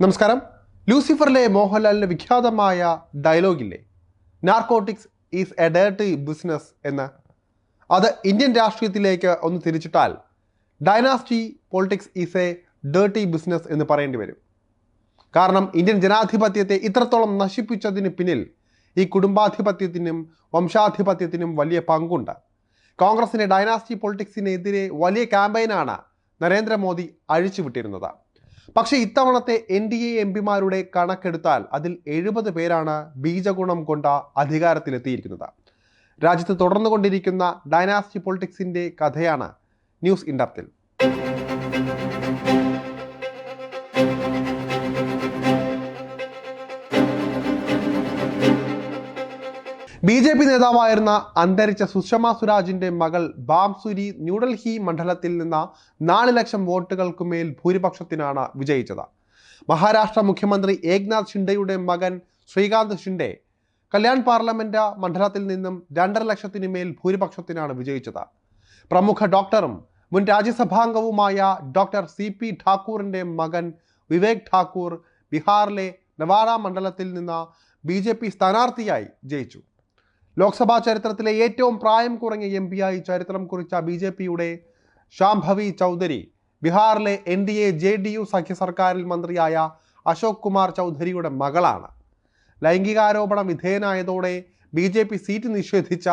നമസ്കാരം. ലൂസിഫറിലെ മോഹൻലാലിന്റെ വിഖ്യാതമായ ഡയലോഗില്ലേ? Narcotics is a dirty business എന്ന്. അത് ഇന്ത്യൻ രാഷ്ട്രീയത്തിലേക്ക് ഒന്ന് തിരിച്ചിട്ടാൽ dynasty politics is a dirty business എന്ന് പറയേണ്ടി വരും. കാരണം ഇന്ത്യൻ ജനാധിപത്യത്തെ ഇത്രത്തോളം നശിപ്പിച്ചതിന് പിന്നിൽ ഈ കുടുംബാധിപത്യത്തിനും വംശാധിപത്യത്തിനും വലിയ പങ്കുണ്ട്. കോൺഗ്രസിന്റെ ഡൈനാസ്റ്റി പോളിറ്റിക്സിനെതിരെ വലിയ ക്യാമ്പയിനാണ് നരേന്ദ്രമോദി അഴിച്ചുവിട്ടിരുന്നത്. പക്ഷേ ഇത്തവണത്തെ എൻ ഡി എ എം പിമാരുടെ കണക്കെടുത്താൽ അതിൽ എഴുപത് പേരാണ് ബീജഗുണം കൊണ്ട അധികാരത്തിലെത്തിയിരിക്കുന്നത്. രാജ്യത്ത് തുടർന്നുകൊണ്ടിരിക്കുന്ന ഡൈനാസ്റ്റി പൊളിറ്റിക്സിന്റെ കഥയാണ് ന്യൂസ് ഇൻഡപ്തിൽ ബി ജെ പി നേതാവായിരുന്ന അന്തരിച്ച സുഷമ സ്വരാജിന്റെ മകൾ ബാംസുരി ന്യൂഡൽഹി മണ്ഡലത്തിൽ നിന്ന് നാല് ലക്ഷം വോട്ടുകൾക്കുമേൽ ഭൂരിപക്ഷത്തിനാണ് വിജയിച്ചത്. മഹാരാഷ്ട്ര മുഖ്യമന്ത്രി ഏക്നാഥ് ഷിൻഡെയുടെ മകൻ ശ്രീകാന്ത് ഷിൻഡെ കല്യാൺ പാർലമെന്റ് മണ്ഡലത്തിൽ നിന്നും രണ്ടര ലക്ഷത്തിന് മേൽ ഭൂരിപക്ഷത്തിനാണ് വിജയിച്ചത്. പ്രമുഖ ഡോക്ടറും മുൻ രാജ്യസഭാംഗവുമായ ഡോക്ടർ സി പി ഠാക്കൂറിന്റെ മകൻ വിവേക് ഠാക്കൂർ ബീഹാറിലെ നവാഡ മണ്ഡലത്തിൽ നിന്ന് ബി ജെ പി സ്ഥാനാർത്ഥിയായി ജയിച്ചു. ലോക്സഭാ ചരിത്രത്തിലെ ഏറ്റവും പ്രായം കുറഞ്ഞ എം ആയി ചരിത്രം കുറിച്ച ബി ജെ പിയുടെ ശാംഭവി ചൗധരി ബീഹാറിലെ N D A J D U സഖ്യ സർക്കാരിൽ മന്ത്രിയായ അശോക് കുമാർ ചൗധരിയുടെ മകളാണ്. ലൈംഗികാരോപണ വിധേയനായതോടെ ബി ജെ പി സീറ്റ് നിഷേധിച്ച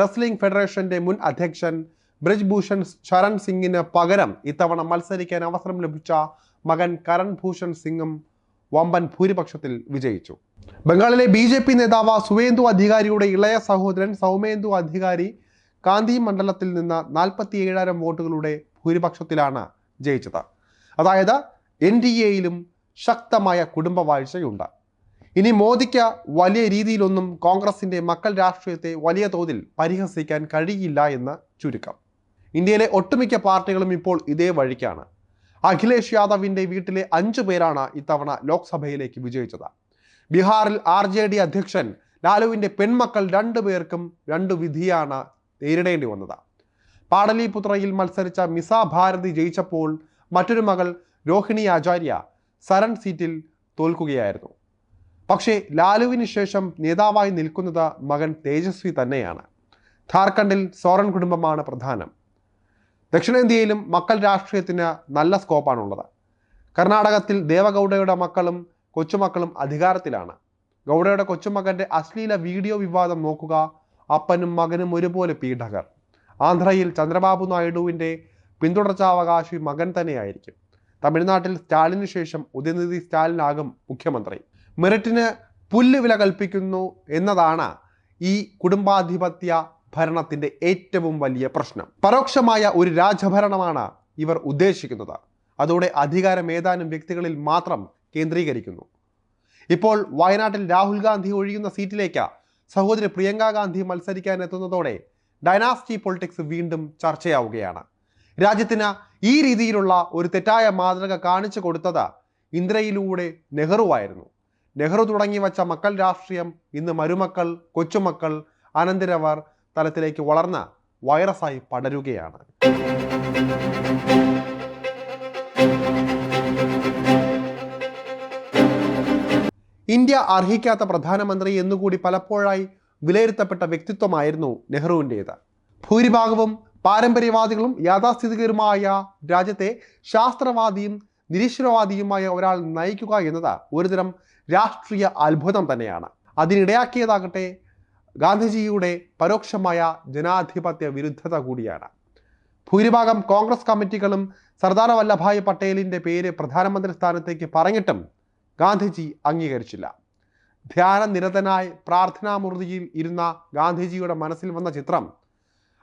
റെസ്ലിംഗ് ഫെഡറേഷന്റെ മുൻ അധ്യക്ഷൻ ബ്രിജ് ഭൂഷൺ ശരൺ സിംഗിന് പകരം ഇത്തവണ മത്സരിക്കാൻ അവസരം ലഭിച്ച മകൻ കരൺ ഭൂഷൺ സിംഗും വമ്പൻ ഭൂരിപക്ഷത്തിൽ വിജയിച്ചു. ബംഗാളിലെ ബി ജെ പി നേതാവ് സുവേന്ദു അധികാരിയുടെ ഇളയ സഹോദരൻ സൗമേന്ദു അധികാരി കാന്തി മണ്ഡലത്തിൽ നിന്ന് നാൽപ്പത്തി ഏഴായിരം വോട്ടുകളുടെ ഭൂരിപക്ഷത്തിലാണ് ജയിച്ചത്. അതായത് എൻ ഡി എയിലും ശക്തമായ കുടുംബ വാഴ്ചയുണ്ട് ഇനി മോദിക്ക് വലിയ രീതിയിലൊന്നും കോൺഗ്രസിന്റെ മക്കൾ രാഷ്ട്രീയത്തെ വലിയ തോതിൽ പരിഹസിക്കാൻ കഴിയില്ല എന്ന് ചുരുക്കം. ഇന്ത്യയിലെ ഒട്ടുമിക്ക പാർട്ടികളും ഇപ്പോൾ ഇതേ വഴിക്കാണ്. അഖിലേഷ് യാദവിന്റെ വീട്ടിലെ അഞ്ചു പേരാണ് ഇത്തവണ ലോക്സഭയിലേക്ക് വിജയിച്ചത്. ബീഹാറിൽ ആർ ജെ ഡി അധ്യക്ഷൻ ലാലുവിന്റെ പെൺമക്കൾ രണ്ടു പേർക്കും രണ്ടു വിധിയാണ് നേരിടേണ്ടി വന്നത്. പാടലിപുത്രയിൽ മത്സരിച്ച മിസ ഭാരതി ജയിച്ചപ്പോൾ മറ്റൊരു മകൾ രോഹിണി ആചാര്യ സരൺ സീറ്റിൽ തോൽക്കുകയായിരുന്നു. പക്ഷേ ലാലുവിന് ശേഷം നേതാവായി നിൽക്കുന്നത് മകൻ തേജസ്വി തന്നെയാണ്. ഝാർഖണ്ഡിൽ സോറൻ കുടുംബമാണ് പ്രധാനം. ദക്ഷിണേന്ത്യയിലും മക്കൾ രാഷ്ട്രീയത്തിന് നല്ല സ്കോപ്പാണുള്ളത് കർണാടകത്തിൽ ദേവഗൗഡയുടെ മക്കളും കൊച്ചുമക്കളും അധികാരത്തിലാണ്. ഗൗഡയുടെ കൊച്ചുമകന്റെ അശ്ലീല വീഡിയോ വിവാദം നോക്കുക അപ്പനും മകനും ഒരുപോലെ പീഡകർ. ആന്ധ്രയിൽ ചന്ദ്രബാബു നായിഡുവിന്റെ പിന്തുടർച്ചാവകാശി മകൻ തന്നെയായിരിക്കും. തമിഴ്നാട്ടിൽ സ്റ്റാലിന് ശേഷം ഉദയനിധി സ്റ്റാലിനാകും മുഖ്യമന്ത്രി. മെറിറ്റിന് പുല്ല് വില കൽപ്പിക്കുന്നു എന്നതാണ് ഈ കുടുംബാധിപത്യ ഭരണത്തിന്റെ ഏറ്റവും വലിയ പ്രശ്നം. പരോക്ഷമായ ഒരു രാജഭരണമാണ് ഇവർ ഉദ്ദേശിക്കുന്നത്. അതോടെ അധികാരം ഏതാനും വ്യക്തികളിൽ മാത്രം കേന്ദ്രീകരിക്കുന്നു. ഇപ്പോൾ വയനാട്ടിൽ രാഹുൽ ഗാന്ധി ഒഴിയുന്ന സീറ്റിലേക്ക് സഹോദരി പ്രിയങ്ക ഗാന്ധി മത്സരിക്കാൻ എത്തുന്നതോടെ ഡൈനാസ്റ്റി പൊളിറ്റിക്സ് വീണ്ടും ചർച്ചയാവുകയാണ്. രാജ്യത്തിന് ഈ രീതിയിലുള്ള ഒരു തെറ്റായ മാതൃക കാണിച്ചു കൊടുത്തത് ഇന്ദിരയിലൂടെ നെഹ്റുവായിരുന്നു നെഹ്റു തുടങ്ങി വച്ച മക്കൾ രാഷ്ട്രീയം ഇന്ന് മരുമക്കൾ കൊച്ചുമക്കൾ അനന്തരവർ തലത്തിലേക്ക് വളർന്ന് വൈറസായി പടരുകയാണ്. ഇന്ത്യ അർഹിക്കാത്ത പ്രധാനമന്ത്രി എന്നുകൂടി പലപ്പോഴായി വിലയിരുത്തപ്പെട്ട വ്യക്തിത്വമായിരുന്നു നെഹ്റുവിന്റേത്. ഭൂരിഭാഗവും പാരമ്പര്യവാദികളും യാഥാസ്ഥിതികരുമായ രാജ്യത്തെ ശാസ്ത്രവാദിയും നിരീശ്വരവാദിയുമായ ഒരാൾ നയിക്കുക എന്നത് ഒരുതരം രാഷ്ട്രീയ അത്ഭുതം തന്നെയാണ്. അതിനിടയാക്കിയതാകട്ടെ ഗാന്ധിജിയുടെ പരോക്ഷമായ ജനാധിപത്യ വിരുദ്ധത കൂടിയാണ്. ഭൂരിഭാഗം കോൺഗ്രസ് കമ്മിറ്റികളും സർദാർ വല്ലഭായ് പട്ടേലിന്റെ പേര് പ്രധാനമന്ത്രി സ്ഥാനത്തേക്ക് പറഞ്ഞിട്ടും ഗാന്ധിജി അംഗീകരിച്ചില്ല. ധ്യാനനിരതനായി പ്രാർത്ഥനാമൂർത്തിയിൽ ഇരുന്ന ഗാന്ധിജിയുടെ മനസ്സിൽ വന്ന ചിത്രം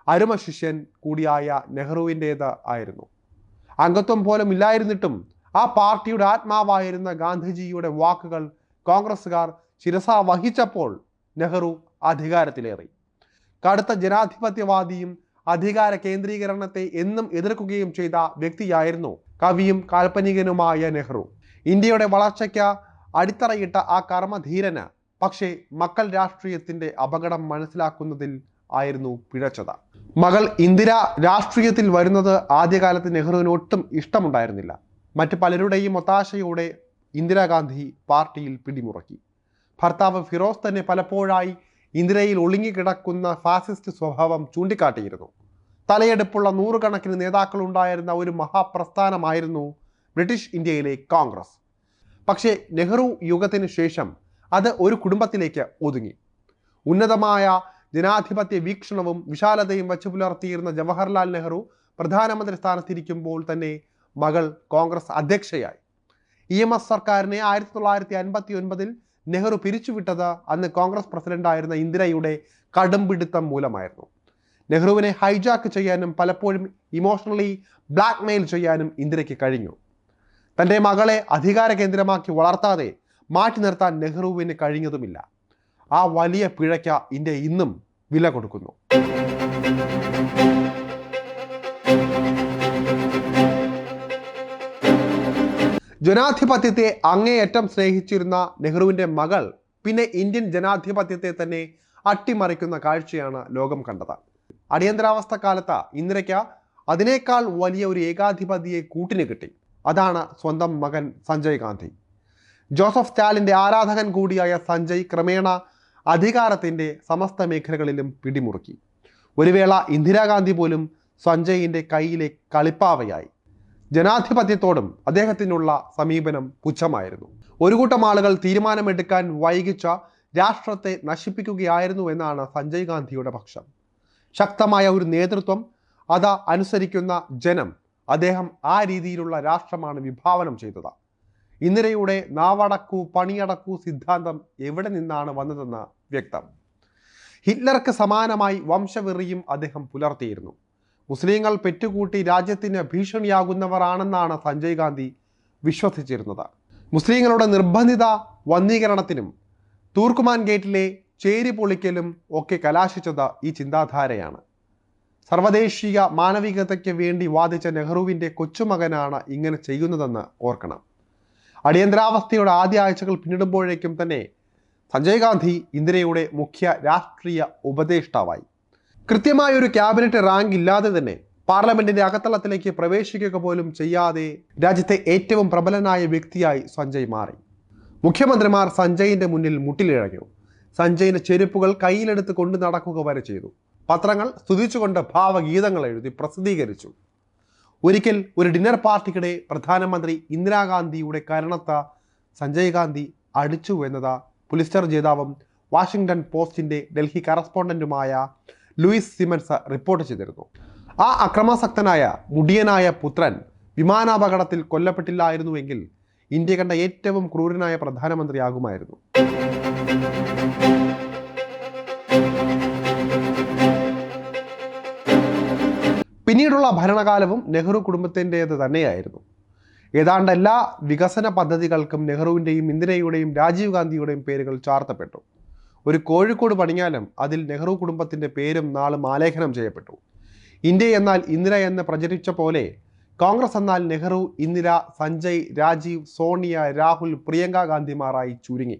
അരുമ ശിഷ്യൻ കൂടിയായ നെഹ്റുവിന്റേത് ആയിരുന്നു. അംഗത്വം പോലും ഇല്ലായിരുന്നിട്ടും ആ പാർട്ടിയുടെ ആത്മാവായിരുന്ന ഗാന്ധിജിയുടെ വാക്കുകൾ കോൺഗ്രസ്സുകാർ ശിരസ വഹിച്ചപ്പോൾ നെഹ്റു അധികാരത്തിലേറി. കടുത്ത ജനാധിപത്യവാദിയും അധികാര കേന്ദ്രീകരണത്തെ എന്നും എതിർക്കുകയും ചെയ്ത വ്യക്തിയായിരുന്നു കവിയും കാൽപ്പനികനുമായ നെഹ്റു. ഇന്ത്യയുടെ വളർച്ചയ്ക്ക് അടിത്തറയിട്ട ആ കർമ്മധീരന് പക്ഷേ മക്കൾ രാഷ്ട്രീയത്തിന്റെ അപകടം മനസ്സിലാക്കുന്നതിൽ ആയിരുന്നു പിഴച്ചത്. മകൾ ഇന്ദിര രാഷ്ട്രീയത്തിൽ വരുന്നത് ആദ്യകാലത്ത് നെഹ്റുവിന് ഒട്ടും ഇഷ്ടമുണ്ടായിരുന്നില്ല. മറ്റ് പലരുടെയും ഒത്താശയോടെ ഇന്ദിരാഗാന്ധി പാർട്ടിയിൽ പിടിമുറക്കി. ഭർത്താവ് ഫിറോസ് തന്നെ പലപ്പോഴായി ഇന്ദിരയിൽ ഒളിങ്ങിക്കിടക്കുന്ന ഫാസിസ്റ്റ് സ്വഭാവം ചൂണ്ടിക്കാട്ടിയിരുന്നു. തലയെടുപ്പുള്ള നൂറുകണക്കിന് നേതാക്കളുണ്ടായിരുന്ന ഒരു മഹാപ്രസ്ഥാനമായിരുന്നു ബ്രിട്ടീഷ് ഇന്ത്യയിലെ കോൺഗ്രസ്. പക്ഷേ നെഹ്റു യുഗത്തിന് ശേഷം അത് ഒരു കുടുംബത്തിലേക്ക് ഒതുങ്ങി. ഉന്നതമായ ജനാധിപത്യ വീക്ഷണവും വിശാലതയും വച്ചു പുലർത്തിയിരുന്ന ജവഹർലാൽ നെഹ്റു പ്രധാനമന്ത്രി സ്ഥാനത്തിരിക്കുമ്പോൾ തന്നെ മകൾ കോൺഗ്രസ് അധ്യക്ഷയായി. ഇ എം എസ് സർക്കാരിനെ ആയിരത്തി തൊള്ളായിരത്തി അൻപത്തി ഒൻപതിൽ നെഹ്റു പിരിച്ചുവിട്ടത് അന്ന് കോൺഗ്രസ് പ്രസിഡന്റായിരുന്ന ഇന്ദിരയുടെ കടുംപിടുത്തം മൂലമായിരുന്നു. നെഹ്റുവിനെ ഹൈജാക്ക് ചെയ്യാനും പലപ്പോഴും ഇമോഷണലി ബ്ലാക്ക്മെയിൽ ചെയ്യാനും ഇന്ദിരയ്ക്ക് കഴിഞ്ഞു. തന്റെ മകളെ അധികാര കേന്ദ്രമാക്കി വളർത്താതെ മാറ്റി നിർത്താൻ നെഹ്റുവിന് കഴിഞ്ഞതുമില്ല. ആ വലിയ പിഴയ്ക്ക് ഇന്ത്യ ഇന്നും വില കൊടുക്കുന്നു. ജനാധിപത്യത്തെ അങ്ങേയറ്റം സ്നേഹിച്ചിരുന്ന നെഹ്റുവിന്റെ മകൾ പിന്നെ ഇന്ത്യൻ ജനാധിപത്യത്തെ തന്നെ അട്ടിമറിക്കുന്ന കാഴ്ചയാണ് ലോകം കണ്ടത്. അടിയന്തരാവസ്ഥ കാലത്ത് ഇന്ദിരയ്ക്ക് അതിനേക്കാൾ വലിയ ഒരു ഏകാധിപതിയെ കൂട്ടിന് കിട്ടി. അതാണ് സ്വന്തം മകൻ സഞ്ജയ് ഗാന്ധി. ജോസഫ് സ്റ്റാലിന്റെ ആരാധകൻ കൂടിയായ സഞ്ജയ് ക്രമേണ അധികാരത്തിന്റെ സമസ്ത മേഖലകളിലും പിടിമുറുക്കി. ഒരു വേള ഇന്ദിരാഗാന്ധി പോലും സഞ്ജയിന്റെ കയ്യിലെ കളിപ്പാവയായി. ജനാധിപത്യത്തോടും അദ്ദേഹത്തിനുള്ള സമീപനം പുച്ഛമായിരുന്നു. ഒരു കൂട്ടം ആളുകൾ തീരുമാനമെടുക്കാൻ വൈകിച്ച രാഷ്ട്രത്തെ നശിപ്പിക്കുകയായിരുന്നു എന്നാണ് സഞ്ജയ് ഗാന്ധിയുടെ പക്ഷം. ശക്തമായ ഒരു നേതൃത്വം അത് അനുസരിക്കുന്ന ജനം അദ്ദേഹം ആ രീതിയിലുള്ള രാഷ്ട്രമാണ് വിഭാവനം ചെയ്തത്. ഇന്ദിരയുടെ നാവടക്കൂ പണിയടക്കൂ സിദ്ധാന്തം എവിടെ നിന്നാണ് വന്നതെന്ന് വ്യക്തം. ഹിറ്റ്ലർക്ക് സമാനമായി വംശവെറിയും അദ്ദേഹം പുലർത്തിയിരുന്നു. മുസ്ലിങ്ങൾ പെറ്റുകൂട്ടി രാജ്യത്തിന് ഭീഷണിയാകുന്നവരാണെന്നാണ് സഞ്ജയ് ഗാന്ധി വിശ്വസിച്ചിരുന്നത്. മുസ്ലിങ്ങളുടെ നിർബന്ധിത വന്ധീകരണത്തിനും തൂർക്കുമാൻ ഗേറ്റിലെ ചേരി പൊളിക്കലും ഒക്കെ കലാശിച്ചത് ഈ ചിന്താധാരയാണ്. സർവദേശീയ മാനവികതയ്ക്ക് വേണ്ടി വാദിച്ച നെഹ്റുവിന്റെ കൊച്ചുമകനാണ് ഇങ്ങനെ ചെയ്യുന്നതെന്ന് ഓർക്കണം. അടിയന്തരാവസ്ഥയുടെ ആദ്യ ആഴ്ചകൾ പിന്നിടുമ്പോഴേക്കും തന്നെ സഞ്ജയ് ഗാന്ധി ഇന്ദിരയുടെ മുഖ്യ രാഷ്ട്രീയ ഉപദേഷ്ടാവായി. കൃത്യമായ ഒരു ക്യാബിനറ്റ് റാങ്ക് ഇല്ലാതെ തന്നെ പാർലമെന്റിന്റെ അകത്തളത്തിലേക്ക് പ്രവേശിക്കുക പോലും ചെയ്യാതെ രാജ്യത്തെ ഏറ്റവും പ്രബലനായ വ്യക്തിയായി സഞ്ജയ് മാറി. മുഖ്യമന്ത്രിമാർ സഞ്ജയിന്റെ മുന്നിൽ മുട്ടിലിഴഞ്ഞു. സഞ്ജയിന്റെ ചെരുപ്പുകൾ കയ്യിലെടുത്ത് കൊണ്ടു നടക്കുക വരെ ചെയ്തു. പത്രങ്ങൾ സ്തുതിച്ചുകൊണ്ട് ഭാവഗീതങ്ങൾ എഴുതി പ്രസിദ്ധീകരിച്ചു. ഒരിക്കൽ ഒരു ഡിന്നർ പാർട്ടിക്കിടെ പ്രധാനമന്ത്രി ഇന്ദിരാഗാന്ധിയുടെ കരണത്ത സഞ്ജയ് ഗാന്ധി അടിച്ചു എന്നത് പുലിസ്റ്റർ ജേതാവും വാഷിംഗ്ടൺ പോസ്റ്റിന്റെ ഡൽഹി കറസ്പോണ്ടന്റുമായ ലൂയിസ് സിമൻസ് റിപ്പോർട്ട് ചെയ്തിരുന്നു. ആ അക്രമാസക്തനായ മുടിയനായ പുത്രൻ വിമാനാപകടത്തിൽ കൊല്ലപ്പെട്ടില്ലായിരുന്നുവെങ്കിൽ ഇന്ത്യ കണ്ട ഏറ്റവും ക്രൂരനായ പ്രധാനമന്ത്രിയാകുമായിരുന്നു. പിന്നീടുള്ള ഭരണകാലവും നെഹ്റു കുടുംബത്തിന്റേത് തന്നെയായിരുന്നു. ഏതാണ്ട് എല്ലാ വികസന പദ്ധതികൾക്കും നെഹ്റുവിന്റെയും ഇന്ദിരയുടെയും രാജീവ് ഗാന്ധിയുടെയും പേരുകൾ ചാർത്തപ്പെട്ടു. ഒരു കോഴിക്കോട് പണിയാലും അതിൽ നെഹ്റു കുടുംബത്തിന്റെ പേരും നാളും ആലേഖനം ചെയ്യപ്പെട്ടു. ഇന്ത്യ എന്നാൽ ഇന്ദിര എന്ന് പ്രചരിച്ച പോലെ കോൺഗ്രസ് എന്നാൽ നെഹ്റു ഇന്ദിര സഞ്ജയ് രാജീവ് സോണിയ രാഹുൽ പ്രിയങ്ക ഗാന്ധിമാരായി ചുരുങ്ങി.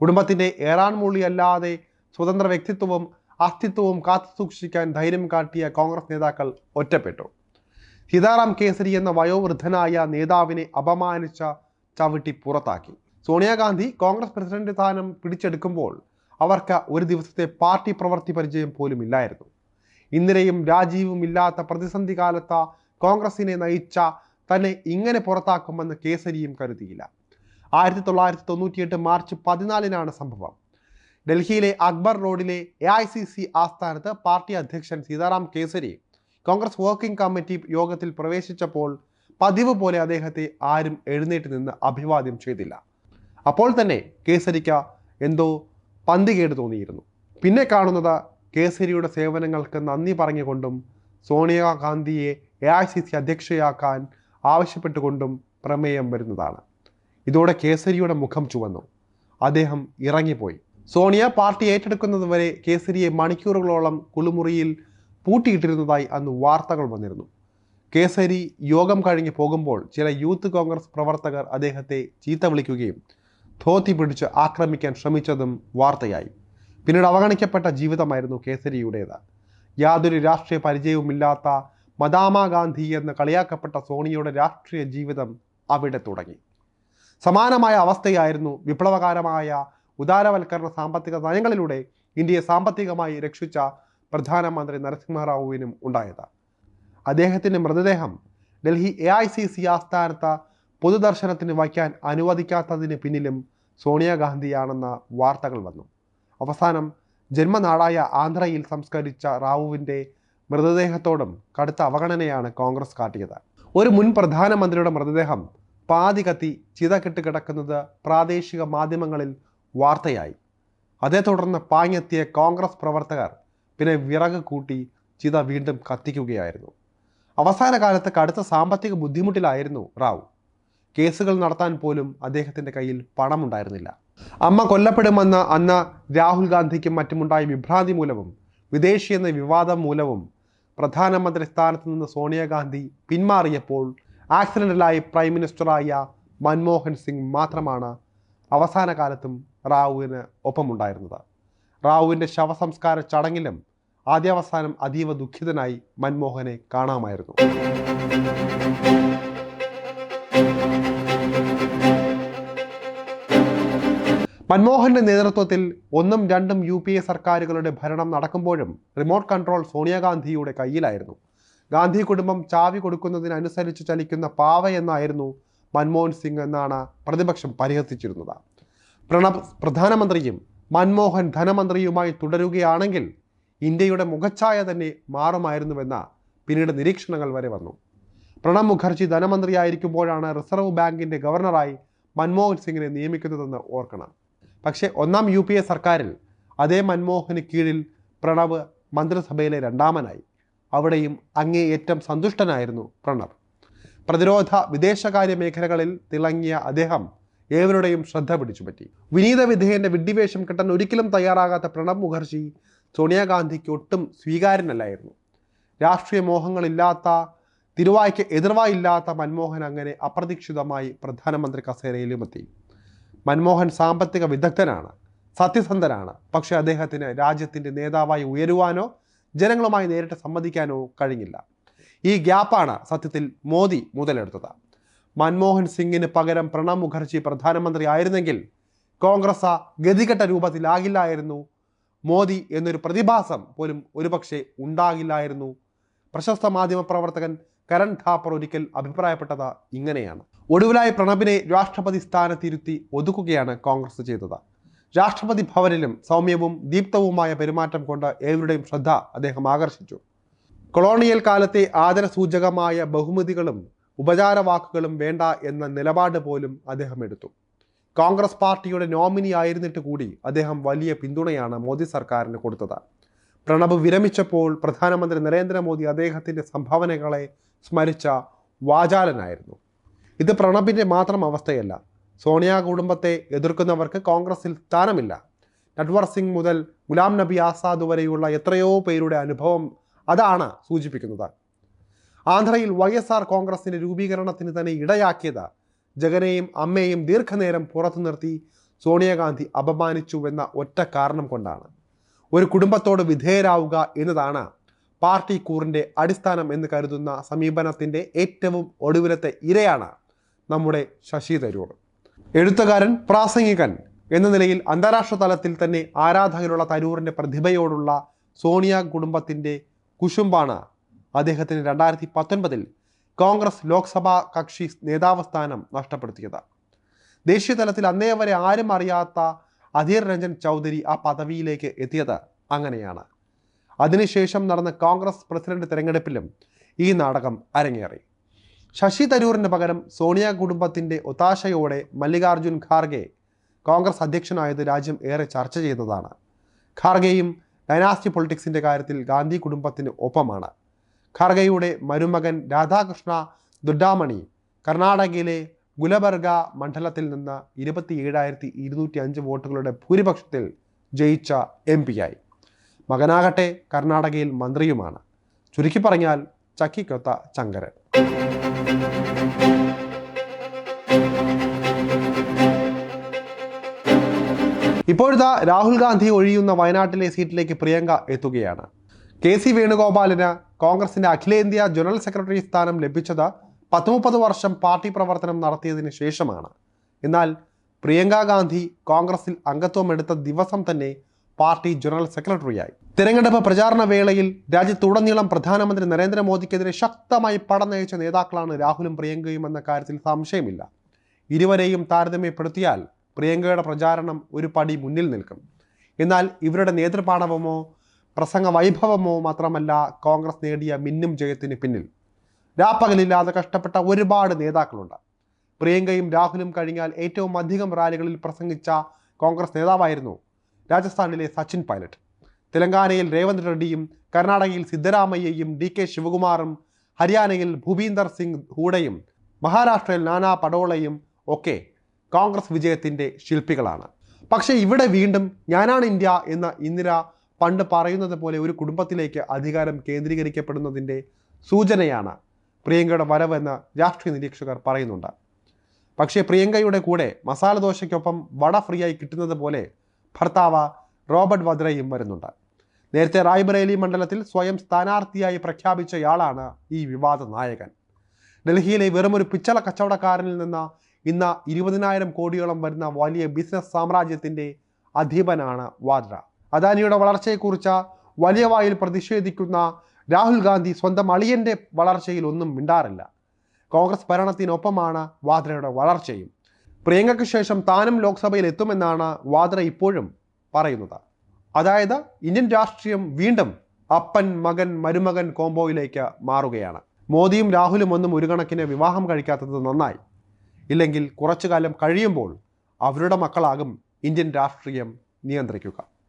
കുടുംബത്തിന്റെ ഏറാൺമൂളിയല്ലാതെ സ്വതന്ത്ര വ്യക്തിത്വവും അസ്തിത്വവും കാത്തുസൂക്ഷിക്കാൻ ധൈര്യം കാട്ടിയ കോൺഗ്രസ് നേതാക്കൾ ഒറ്റപ്പെട്ടു. സീതാറാം കേസരി എന്ന വയോവൃദ്ധനായ നേതാവിനെ അപമാനിച്ച ചവിട്ടി പുറത്താക്കി. സോണിയാഗാന്ധി കോൺഗ്രസ് പ്രസിഡന്റ് സ്ഥാനം പിടിച്ചെടുക്കുമ്പോൾ അവർക്ക് ഒരു ദിവസത്തെ പാർട്ടി പ്രവൃത്തി പരിചയം പോലും ഇല്ലായിരുന്നു. ഇന്ദിരയും രാജീവും ഇല്ലാത്ത പ്രതിസന്ധി കാലത്ത് കോൺഗ്രസിനെ നയിച്ച തന്നെ ഇങ്ങനെ പുറത്താക്കുമെന്ന് കേസരിയും കരുതിയില്ല. ആയിരത്തി തൊള്ളായിരത്തി തൊണ്ണൂറ്റിയെട്ട് മാർച്ച് പതിനാലിനാണ് സംഭവം. ഡൽഹിയിലെ അക്ബർ റോഡിലെ എ ഐ സി സി ആസ്ഥാനത്ത് പാർട്ടി അധ്യക്ഷൻ സീതാറാം കേസരി കോൺഗ്രസ് വർക്കിംഗ് കമ്മിറ്റി യോഗത്തിൽ പ്രവേശിച്ചപ്പോൾ പതിവ് പോലെ അദ്ദേഹത്തെ ആരും എഴുന്നേറ്റ് നിന്ന് അഭിവാദ്യം ചെയ്തില്ല. അപ്പോൾ തന്നെ കേസരിക്ക് എന്തോ പന്തികേട് തോന്നിയിരുന്നു. പിന്നെ കാണുന്നത് കേസരിയുടെ സേവനങ്ങൾക്ക് നന്ദി പറഞ്ഞുകൊണ്ടും സോണിയാഗാന്ധിയെ എ ഐ സി സി അധ്യക്ഷയാക്കാൻ ആവശ്യപ്പെട്ടുകൊണ്ടും പ്രമേയം വരുന്നതാണ്. ഇതോടെ കേസരിയുടെ മുഖം ചുവന്നു. അദ്ദേഹം ഇറങ്ങിപ്പോയി. സോണിയ പാർട്ടി ഏറ്റെടുക്കുന്നതുവരെ കേസരിയെ മണിക്കൂറുകളോളം കുളിമുറിയിൽ പൂട്ടിയിട്ടിരുന്നതായി അന്ന് വാർത്തകൾ വന്നിരുന്നു. കേസരി യോഗം കഴിഞ്ഞ് പോകുമ്പോൾ ചില യൂത്ത് കോൺഗ്രസ് പ്രവർത്തകർ അദ്ദേഹത്തെ ചീത്ത വിളിക്കുകയും ധോത്തി പിടിച്ച് ആക്രമിക്കാൻ ശ്രമിച്ചതും വാർത്തയായി. പിന്നീട് അവഗണിക്കപ്പെട്ട ജീവിതമായിരുന്നു കേസരിയുടേത്. യാതൊരു രാഷ്ട്രീയ പരിചയവുമില്ലാത്ത മദാമ ഗാന്ധി എന്ന് കളിയാക്കപ്പെട്ട സോണിയയുടെ രാഷ്ട്രീയ ജീവിതം അവിടെ തുടങ്ങി. സമാനമായ അവസ്ഥയായിരുന്നു വിപ്ലവകരമായ ഉദാരവൽക്കരണ സാമ്പത്തിക നയങ്ങളിലൂടെ ഇന്ത്യയെ സാമ്പത്തികമായി രക്ഷിച്ച പ്രധാനമന്ത്രി നരസിംഹറാവുവിനും ഉണ്ടായത്. അദ്ദേഹത്തിന്റെ മൃതദേഹം Delhi A I C C ആസ്ഥാനത്ത് പൊതുദർശനത്തിന് വയ്ക്കാൻ അനുവദിക്കാത്തതിന് പിന്നിലും സോണിയാഗാന്ധിയാണെന്ന വാർത്തകൾ വന്നു. അവസാനം ജന്മനാടായ ആന്ധ്രയിൽ സംസ്കരിച്ച റാവുവിന്റെ മൃതദേഹത്തോടും കടുത്ത അവഗണനയാണ് കോൺഗ്രസ് കാട്ടിയത്. ഒരു മുൻ പ്രധാനമന്ത്രിയുടെ മൃതദേഹം പാതി കത്തി ചിത കെട്ട് കിടക്കുന്നത് പ്രാദേശിക മാധ്യമങ്ങളിൽ വാർത്തയായി. അതേ തുടർന്ന് പാഞ്ഞെത്തിയ കോൺഗ്രസ് പ്രവർത്തകർ പിന്നെ വിറക് കൂട്ടി ചിത വീണ്ടും കത്തിക്കുകയായിരുന്നു. അവസാന കാലത്ത് കടുത്ത സാമ്പത്തിക ബുദ്ധിമുട്ടിലായിരുന്നു റാവു. കേസുകൾ നടത്താൻ പോലും അദ്ദേഹത്തിന്റെ കയ്യിൽ പണമുണ്ടായിരുന്നില്ല. അമ്മ കൊല്ലപ്പെടുമെന്ന അന്ന് രാഹുൽ ഗാന്ധിക്കും മറ്റുമുണ്ടായ വിഭ്രാന്തി മൂലവും വിദേശി എന്ന വിവാദം മൂലവും പ്രധാനമന്ത്രി സ്ഥാനത്ത് നിന്ന് സോണിയാഗാന്ധി പിന്മാറിയപ്പോൾ ആക്സിഡന്റലായി പ്രൈം മിനിസ്റ്ററായ മൻമോഹൻ സിംഗ് മാത്രമാണ് അവസാന കാലത്തും റാവുവിന് ഒപ്പമുണ്ടായിരുന്നത്. റാവുവിന്റെ ശവസംസ്കാര ചടങ്ങിലും ആദ്യാവസാനം അതീവ ദുഃഖിതനായി മൻമോഹനെ കാണാമായിരുന്നു. മൻമോഹന്റെ നേതൃത്വത്തിൽ ഒന്നും രണ്ടും യു പി എ സർക്കാരുകളുടെ ഭരണം നടക്കുമ്പോഴും റിമോട്ട് കൺട്രോൾ സോണിയാഗാന്ധിയുടെ കയ്യിലായിരുന്നു. ഗാന്ധി കുടുംബം ചാവി കൊടുക്കുന്നതിനനുസരിച്ച് ചലിക്കുന്ന പാവ എന്നായിരുന്നു മൻമോഹൻ സിംഗ് എന്നാണ് പ്രതിപക്ഷം പരിഹസിച്ചിരുന്നത്. പ്രണബ് പ്രധാനമന്ത്രിയും മൻമോഹൻ ധനമന്ത്രിയുമായി തുടരുകയാണെങ്കിൽ ഇന്ത്യയുടെ മുഖച്ഛായ തന്നെ മാറുമായിരുന്നുവെന്ന പിന്നീട് നിരീക്ഷണങ്ങൾ വരെ വന്നു. പ്രണബ് മുഖർജി ധനമന്ത്രിയായിരിക്കുമ്പോഴാണ് റിസർവ് ബാങ്കിന്റെ ഗവർണറായി മൻമോഹൻ സിംഗിനെ നിയമിക്കുന്നതെന്ന് ഓർക്കണം. പക്ഷേ ഒന്നാം യു പി എ സർക്കാരിൽ അതേ മൻമോഹന് കീഴിൽ പ്രണബ് മന്ത്രിസഭയിലെ രണ്ടാമനായി. അവിടെയും അങ്ങേയറ്റം സന്തുഷ്ടനായിരുന്നു പ്രണബ്. പ്രതിരോധ വിദേശകാര്യ മേഖലകളിൽ തിളങ്ങിയ അദ്ദേഹം ഏവരുടെയും ശ്രദ്ധ പിടിച്ചുപറ്റി വിനീത വിധേയന്റെ വിഡ്ഢിവേഷം കിട്ടാൻ ഒരിക്കലും തയ്യാറാകാത്ത പ്രണബ് മുഖർജി സോണിയാഗാന്ധിക്ക് ഒട്ടും സ്വീകാര്യനല്ലായിരുന്നു. രാഷ്ട്രീയ മോഹങ്ങളില്ലാത്ത തിരുവായ്ക്ക് എതിർവായില്ലാത്ത മൻമോഹൻ അങ്ങനെ അപ്രതീക്ഷിതമായി പ്രധാനമന്ത്രി കസേരയിലും എത്തി മൻമോഹൻ സാമ്പത്തിക വിദഗ്ധനാണ് സത്യസന്ധനാണ്. പക്ഷേ അദ്ദേഹത്തിന് രാജ്യത്തിന്റെ നേതാവായി ഉയരുവാനോ ജനങ്ങളുമായി നേരിട്ട് സംവദിക്കാനോ കഴിഞ്ഞില്ല. ഈ ഗ്യാപ്പാണ് സത്യത്തിൽ മോദി മുതലെടുത്തത്. മൻമോഹൻ സിംഗിന് പകരം പ്രണബ് മുഖർജി പ്രധാനമന്ത്രി ആയിരുന്നെങ്കിൽ കോൺഗ്രസ് ഗതികെട്ട രൂപത്തിലാകില്ലായിരുന്നു. മോദി എന്നൊരു പ്രതിഭാസം പോലും ഒരുപക്ഷെ ഉണ്ടാകില്ലായിരുന്നു. പ്രശസ്ത മാധ്യമ പ്രവർത്തകൻ കരൺ ഥാപ്പർ ഒരിക്കൽ അഭിപ്രായപ്പെട്ടത് ഇങ്ങനെയാണ്. ഒടുവിലായി പ്രണബിനെ രാഷ്ട്രപതി സ്ഥാനത്തിരുത്തി ഒതുക്കുകയാണ് കോൺഗ്രസ് ചെയ്തത്. രാഷ്ട്രപതി ഭവനിലും സൗമ്യവും ദീപ്തവുമായ പെരുമാറ്റം കൊണ്ട് ഏവരുടെയും ശ്രദ്ധ അദ്ദേഹം ആകർഷിച്ചു. കൊളോണിയൽ കാലത്തെ ആദരസൂചകമായ ബഹുമതികളും ഉപചാരവാക്കുകളും വേണ്ട എന്ന നിലപാട് പോലും അദ്ദേഹം എടുത്തു. കോൺഗ്രസ് പാർട്ടിയുടെ നോമിനി ആയിരുന്നിട്ട് കൂടി അദ്ദേഹം വലിയ പിന്തുണയാണ് മോദി സർക്കാരിന് കൊടുത്തത്. പ്രണബ് വിരമിച്ചപ്പോൾ പ്രധാനമന്ത്രി നരേന്ദ്രമോദി അദ്ദേഹത്തിന്റെ സംഭാവനകളെ സ്മരിച്ച വാചാലനായിരുന്നു. ഇത് പ്രണബിന്റെ മാത്രം അവസ്ഥയല്ല. സോണിയ കുടുംബത്തെ എതിർക്കുന്നവർക്ക് കോൺഗ്രസിൽ സ്ഥാനമില്ല. നട്വർ സിംഗ് മുതൽ ഗുലാം നബി ആസാദ് വരെയുള്ള എത്രയോ പേരുടെ അനുഭവം അതാണ് സൂചിപ്പിക്കുന്നത്. ആന്ധ്രയിൽ വൈ എസ് ആർ കോൺഗ്രസിന്റെ രൂപീകരണത്തിന് തന്നെ ഇടയാക്കിയത്. ജഗനെയും അമ്മയെയും ദീർഘനേരം പുറത്തു നിർത്തി സോണിയാഗാന്ധി അപമാനിച്ചുവെന്ന ഒറ്റ കാരണം കൊണ്ടാണ്. ഒരു കുടുംബത്തോട് വിധേയരാവുക എന്നതാണ് പാർട്ടി കൂറിന്റെ അടിസ്ഥാനം എന്ന് കരുതുന്ന സമീപനത്തിന്റെ ഏറ്റവും ഒടുവിലത്തെ ഇരയാണ് നമ്മുടെ ശശി തരൂർ. എഴുത്തുകാരൻ പ്രാസംഗികൻ എന്ന നിലയിൽ അന്താരാഷ്ട്ര തലത്തിൽ തന്നെ ആരാധകരുള്ള തരൂറിന്റെ പ്രതിഭയോടുള്ള സോണിയ കുടുംബത്തിന്റെ കുശുമ്പാണ് അദ്ദേഹത്തിന് രണ്ടായിരത്തി പത്തൊൻപതിൽ കോൺഗ്രസ് ലോക്സഭാ കക്ഷി നേതാവ് സ്ഥാനം നഷ്ടപ്പെടുത്തിയത്. ദേശീയ തലത്തിൽ അന്നേ വരെ ആരും അറിയാത്ത അധീർ രഞ്ജൻ ചൗധരി ആ പദവിയിലേക്ക് എത്തിയത് അങ്ങനെയാണ്. അതിനുശേഷം നടന്ന കോൺഗ്രസ് പ്രസിഡന്റ് തെരഞ്ഞെടുപ്പിലും ഈ നാടകം അരങ്ങേറി. ശശി തരൂറിന് പകരം സോണിയ കുടുംബത്തിന്റെ ഒത്താശയോടെ മല്ലികാർജുൻ ഖാർഗെ കോൺഗ്രസ് അധ്യക്ഷനായത് രാജ്യം ഏറെ ചർച്ച ചെയ്തതാണ്. ഖാർഗെയും ഡൈനാസ്റ്റി പൊളിറ്റിക്സിന്റെ കാര്യത്തിൽ ഗാന്ധി കുടുംബത്തിന് ഒപ്പമാണ്. ഖാർഗെയുടെ മരുമകൻ രാധാകൃഷ്ണ ദുഡാമണി കർണാടകയിലെ ഗുലബർഗ മണ്ഡലത്തിൽ നിന്ന് ഇരുപത്തി ഏഴായിരത്തി ഇരുന്നൂറ്റി അഞ്ച് വോട്ടുകളുടെ ഭൂരിപക്ഷത്തിൽ ജയിച്ച എം ആയി. മകനാകട്ടെ കർണാടകയിൽ മന്ത്രിയുമാണ്. ചുരുക്കി പറഞ്ഞാൽ ചക്കിക്കൊത്ത ചങ്കരൻ ഇപ്പോഴത്തെ രാഹുൽ ഗാന്ധി ഒഴിയുന്ന വയനാട്ടിലെ സീറ്റിലേക്ക് പ്രിയങ്ക എത്തുകയാണ്. കെ സി വേണുഗോപാലിന് കോൺഗ്രസിന്റെ അഖിലേന്ത്യാ ജനറൽ സെക്രട്ടറി സ്ഥാനം ലഭിച്ചത് പത്തുമുപ്പത് വർഷം പാർട്ടി പ്രവർത്തനം നടത്തിയതിന് ശേഷമാണ്. എന്നാൽ പ്രിയങ്ക ഗാന്ധി കോൺഗ്രസിൽ അംഗത്വം എടുത്ത ദിവസം തന്നെ പാർട്ടി ജനറൽ സെക്രട്ടറിയായി. തിരഞ്ഞെടുപ്പ് പ്രചാരണ വേളയിൽ രാജ്യത്തുടനീളം പ്രധാനമന്ത്രി നരേന്ദ്രമോദിക്കെതിരെ ശക്തമായി പടനയിച്ച നേതാക്കളാണ് രാഹുലും പ്രിയങ്കയും എന്ന കാര്യത്തിൽ സംശയമില്ല. ഇരുവരെയും താരതമ്യപ്പെടുത്തിയാൽ പ്രിയങ്കയുടെ പ്രചാരണം ഒരു പടി മുന്നിൽ നിൽക്കും. എന്നാൽ ഇവരുടെ നേതൃപാടവമോ പ്രസംഗ വൈഭവമോ മാത്രമല്ല കോൺഗ്രസ് നേടിയ മിന്നും ജയത്തിന് പിന്നിൽ. രാപ്പകലില്ലാതെ കഷ്ടപ്പെട്ട ഒരുപാട് നേതാക്കളുണ്ട്. പ്രിയങ്കയും രാഹുലും കഴിഞ്ഞാൽ ഏറ്റവും അധികം റാലികളിൽ പ്രസംഗിച്ച കോൺഗ്രസ് നേതാവായിരുന്നു രാജസ്ഥാനിലെ സച്ചിൻ പൈലറ്റ്. തെലങ്കാനയിൽ രേവന്ത് റെഡ്ഡിയും കർണാടകയിൽ സിദ്ധരാമയ്യയും ഡി കെ ശിവകുമാറും ഹരിയാനയിൽ ഭൂപീന്ദർ സിംഗ് ഹൂഡയും മഹാരാഷ്ട്രയിൽ നാനാ പടോളയും ഒക്കെ കോൺഗ്രസ് വിജയത്തിന്റെ ശില്പികളാണ്. പക്ഷേ ഇവിടെ വീണ്ടും ഞാനാണ് ഇന്ത്യ എന്ന ഇന്ദിര പണ്ട് പറയുന്നത് പോലെ ഒരു കുടുംബത്തിലേക്ക് അധികാരം കേന്ദ്രീകരിക്കപ്പെടുന്നതിന്റെ സൂചനയാണ് പ്രിയങ്കയുടെ വരവെന്ന് രാഷ്ട്രീയ നിരീക്ഷകർ പറയുന്നുണ്ട്. പക്ഷേ പ്രിയങ്കയുടെ കൂടെ മസാല ദോശയ്ക്കൊപ്പം വട ഫ്രീ ആയി കിട്ടുന്നത് പോലെ ഭർത്താവ് റോബർട്ട് വദ്രയും വരുന്നുണ്ട്. നേരത്തെ റായ്ബറേലി മണ്ഡലത്തിൽ സ്വയം സ്ഥാനാർത്ഥിയായി പ്രഖ്യാപിച്ചയാളാണ് ഈ വിവാദ നായകൻ. ഡൽഹിയിലെ വെറുമൊരു പിച്ചള കച്ചവടക്കാരനിൽ നിന്ന് ഇന്ന് ഇരുപതിനായിരം കോടിയോളം വരുന്ന വലിയ ബിസിനസ് സാമ്രാജ്യത്തിന്റെ അധീപനാണ് വാദ്ര. അദാനിയുടെ വളർച്ചയെക്കുറിച്ച് വലിയ വായിൽ പ്രതിഷേധിക്കുന്ന രാഹുൽ ഗാന്ധി സ്വന്തം അളിയന്റെ വളർച്ചയിൽ ഒന്നും മിണ്ടാറില്ല. കോൺഗ്രസ് ഭരണത്തിനൊപ്പമാണ് വാദ്രയുടെ വളർച്ചയും. പ്രിയങ്കയ്ക്ക് ശേഷം താനും ലോക്സഭയിൽ എത്തുമെന്നാണ് വാദ്ര ഇപ്പോഴും പറയുന്നത്. അതായത് ഇന്ത്യൻ രാഷ്ട്രീയം വീണ്ടും അപ്പൻ മകൻ മരുമകൻ കോംബോയിലേക്ക് മാറുകയാണ്. മോദിയും രാഹുലും ഒന്നും ഒരു കണക്കിന് വിവാഹം കഴിക്കാത്തത് നന്നായി. ഇല്ലെങ്കിൽ കുറച്ചു കാലം കഴിയുമ്പോൾ അവരുടെ മക്കളാകും ഇന്ത്യൻ രാഷ്ട്രീയം നിയന്ത്രിക്കുക.